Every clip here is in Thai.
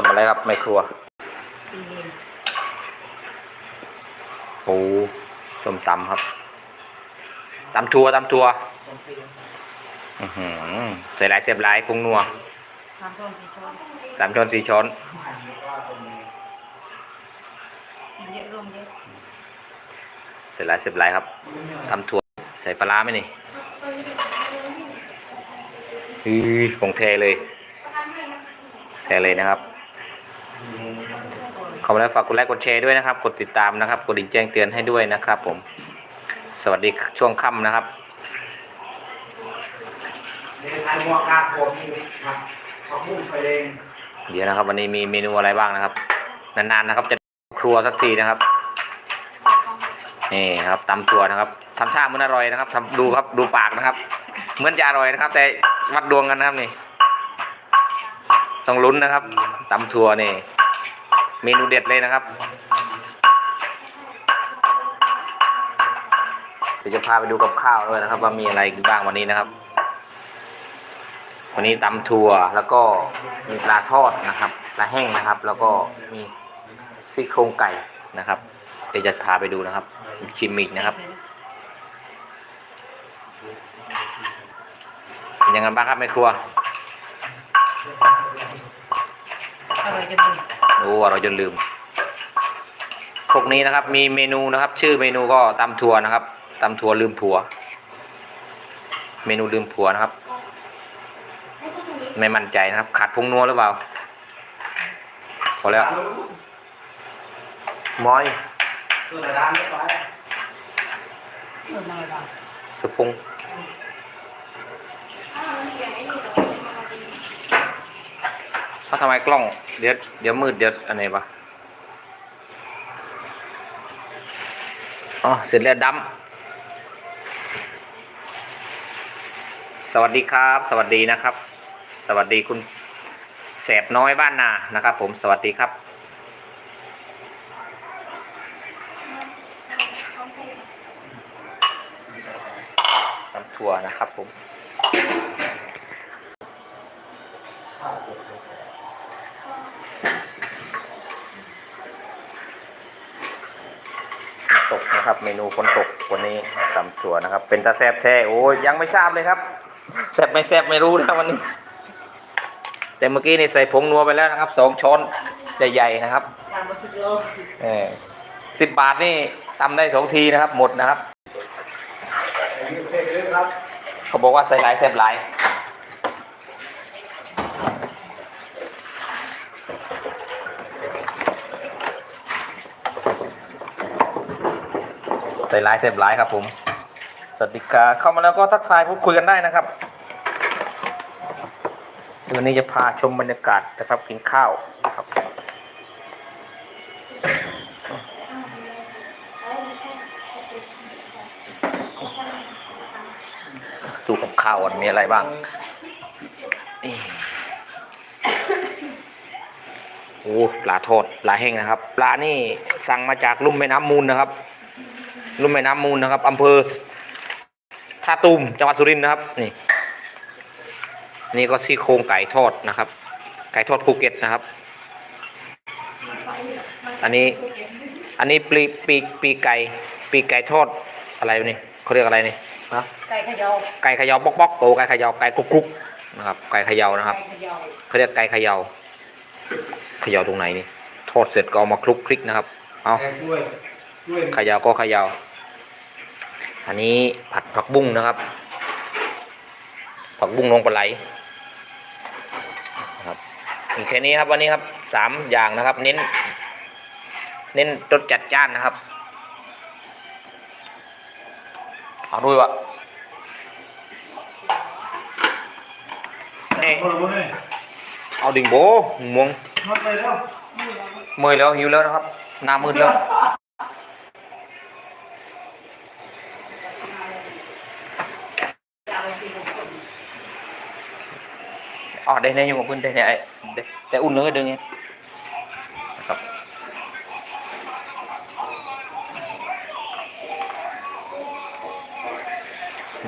ทำอะไรครับในครัวตีเองปูส้มตำครับตำทัวตำทัวอือหือใส่หลายเสียบหลายพุงนัวสามช้อนสี่ช้อนสามช้อนสี่ช้อนเยอะร่มเยอะใส่หลายเสียบหลายครับตำทัวใส่ปลาร้าไหมนี่อือของแท้เลย แท้เลยนะครับ ขอบคุณแล้วฝากกดไลค์กดแชร์ด้วยนะครับ กดติดตามนะครับ กดดิ่งแจ้งเตือนให้ด้วยนะครับผม สวัสดีช่วงค่ำนะครับในไทยมัวกาโคมนี่ครับผักบุ้งไฟแดงเดี๋ยวนะครับ วันนี้มีเมนูอะไรบ้างนะครับ นานๆนะครับ จะครัวสักทีนะครับนี่ครับตำถั่วนะครับทำท่าเหมันอร่อยนะครับทำดูครับดูปากนะครับ เหมือนจะอร่อยนะครับ แต่วัดดวงกันนะครับนี่ ต้องลุ้นนะครับตำถั่วนี่ เมนูเด็ดเลยนะครับเดี๋ยวจะพาไปดูกับข้าวด้วยนะครับ ว่ามีอะไรบ้างวันนี้นะครับ วันนี้ตำถั่วแล้วก็มีปลาทอดนะครับปลาแห้งนะครับ แล้วก็มีซี่โครงไก่นะครับเดี๋ยวจะพาไปดูนะครับ ชิมอีกนะครับเป็นยังไงบ้างครับแม่ครัว ร่อยจังเลยโอ้เราจนลืม พวกนี้นะครับ มีเมนูนะครับ ชื่อเมนูก็ตำถั่วนะครับตำถั่วลืมผัว เมนูลืมผัวนะครับ ไม่มั่นใจนะครับ ขาดพงนัวหรือเปล่าพอแล้วมอยส่วนร้านเรียบร้อยเออมาเลยค่ะสะพง เขาทำไมกล้อง เดี๋ยวเดี๋ยวมืดเดี๋ยวอันไหนปะอ๋อเสร็จแล้วดำสวัสดีครับ สวัสดีนะครับ สวัสดีคุณแสบน้อยบ้านนานะครับ ผมสวัสดีครับตำถั่วนะครับผมฝน ตกนะครับ เมนูฝนตกวันนี้ตำถั่วนะครับ เป็นตาแซบแท้โอ้ยยังไม่ทราบเลยครับแซบไม่แซบไม่รู้นะวันนี้ แต่เมื่อกี้นี่ใส่ผงนัวไปแล้วนะครับสองช้อนใหญ่ๆนะครับสามสิบโลเออสิบบาทนี่ตำได้สองทีนะครับ หมดนะครับเสร็จเลยครับเขาบอกว่าใส่หลายแซบหลาย ใส่หลายแซบหลายครับผมสวัสดีครับเข้ามาแล้วก็ทักทายพูดคุยกันได้นะครับวันนี้จะพาชมบรรยากาศนะครับกินข้าวครับดูกับข้าวก่อนมีอะไรบ้างโอ้ปลาทอดปลาแห้งนะครับ ปลานี่สั่งมาจากลุ่มแม่น้ำมูลนะครับ ลุ่มแม่น้ำมูลนะครับอำเภอท่าตูมจังหวัดสุรินทร์นะครับ นี่ นี่ก็ซี่โครงไก่ทอดนะครับ ไก่ทอดภูเก็ตนะครับ อันนี้ อันนี้ปีปีปีไก่ ปีไก่ทอดอะไรนี่เขาเรียกอะไรนี่นะไก่เขยาไก่เขยาป๊อกป๊อกโอ้ไก่เขยาไก่กุ๊กกุ๊กนะครับ ไก่เขยานะครับไก่เขยาเขาเรียกไก่เขยาเขยาตรงไหนนี่ทอดเสร็จก็เอามาคลุกคลิกนะครับ เอาแกงกล้วยกล้วยเขยาก็เขยา อันนี้ผัดผักบุ้งนะครับ ผักบุ้งลงปลาไหลนะครับมีแค่นี้ครับวันนี้ครับสามอย่างนะครับ เน้น เน้นรสจัดจ้านนะครับเอาด้วยวะนี่คนละคนเลยเอาดิ่งโบม่วงนอนเลยแล้วเมื่อยแล้วหิวแล้วนะครับหน้ามืดแล้วอ๋อได้ในยังกับเพื่อนได้ในไอ้ได้แต่อุ่นเลยเดึงไงนะครับมาด่าวะเป็น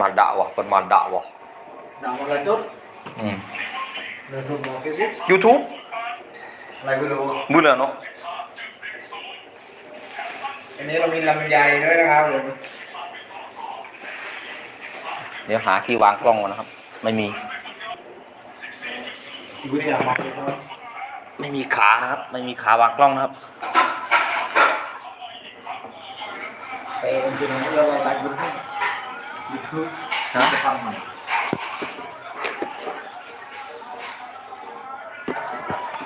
มาด่าวะหนังอะไรสุดอืมเนื้อสุดหมอเฟซบุ๊ก YouTube อะไรไม่รู้บุญเหรอเนาะอันนี้เรามีลำไยด้วยนะครับผมเดี๋ยวหาที่วางกล้องก่อนนะครับ ไม่มี วิทยามาเลยครับไม่มีขานะครับ ไม่มีขาวางกล้องนะครับไปจริงๆเราตัดยูทูบยูทูบฮะจะทำใหม่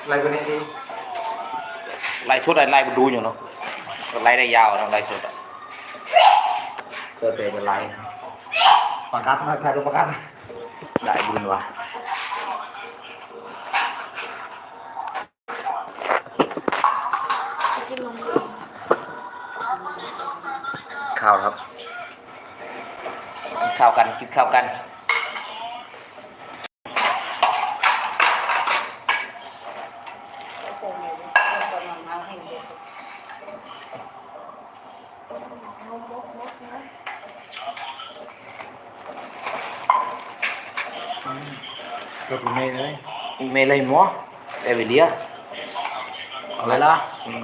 อะไรกันเนี่ยดีไล่ชุดอะไรไล่ดูอยู่เนาะไล่ได้ยาวนะไล่ชุดอะเกิดเป็นไล่ประกัดมาถ่ายรูปประกัดได้บุญวะ ข้าวครับกินข้าวกันกินข้าวกันโอ้โหเรากำลังเอาให้เด็กก็คือไม่เลย ไม่เลยมั้งแต่เวลียเอาเลยล่ะอืม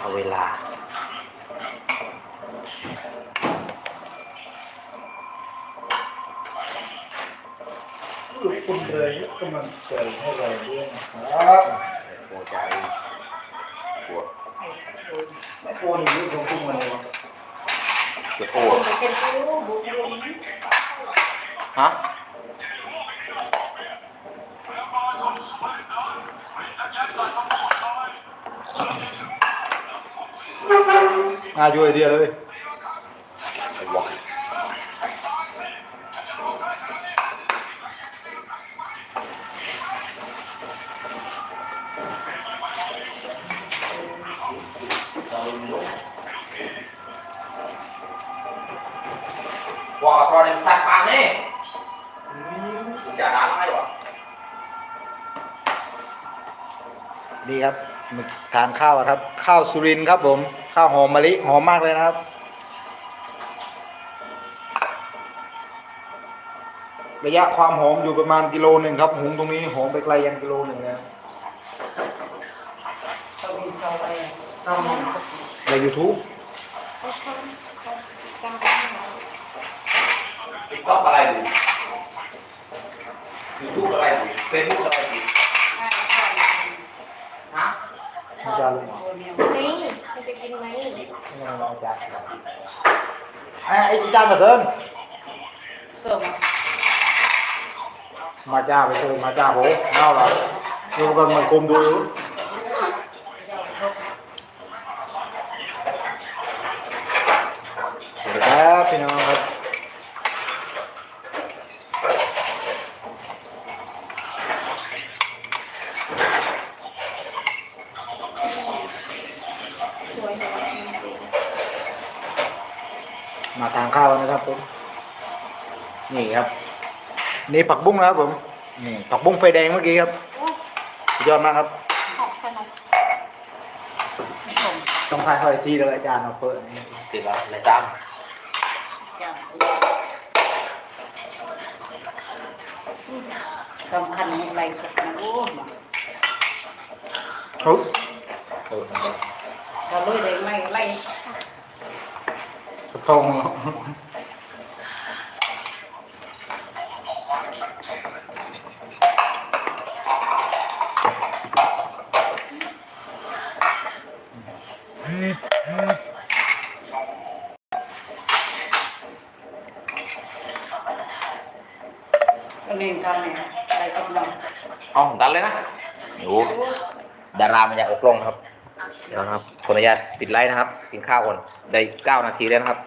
เอาเวลา คุณเลยกำลังเจอให้เราด้วยนะครับโอ้ใจปวดไม่โอนอยู่ของคุณมาเลยวะปวดโอ้ไปเป็นผู้บุกรุกฮะอะอยู่ไอเดียเลย Wah, kalau ada besar pane. Jangan apa ya, Pak? ดีครับมาทานข้าวครับ ข้าวสุรินทร์ครับผม ข้าวหอมมะลิหอมมากเลยนะครับระยะความหอมอยู่ประมาณกิโลหนึ่งครับ หุงตรงนี้หอมไปไกลยันกิโลหนึ่งเลยเขาบิ นเปใน YouTube TikTok อะไรดู YouTube อะไรดู Facebook อะไรดูฮะอาจารย์ลงนี่มันจะกินไหมอาจารย์ไอ้ไอ้อาจารย์กระเทินสริมมาจ้าไปเชิญมาจ้าโหเน่าเหรอดูกันมันกลมดูสวัสดีครับพี่น้องครับ สวยจัง มาทานข้าวแล้วนะครับผมนี่ครับ นี่ผักบุ้งนะครับผมนี่ผักบุ้งไฟแดงเมื่อกี้ครับสุดยอดมากครับหอกสนุกต้องทายเขาอีกทีเลยอาจารย์เอาเปิดนี่ติดแล้วอะไรตามจ้ะสำคัญในไรสุดนะโอ้มาเฮ้ยเราเลยเลยไล่ไล่ ทองก็เน้นทำเนี่ยไรสักหน่อยอ๋อดันเลยนะโอ้ดารามาจากอกล้องนะครับ เดี๋ยวนะครับขออนุญาตปิดไลฟ์นะครับ กินข้าวก่อน ได้เก้านาทีแล้วนะครับ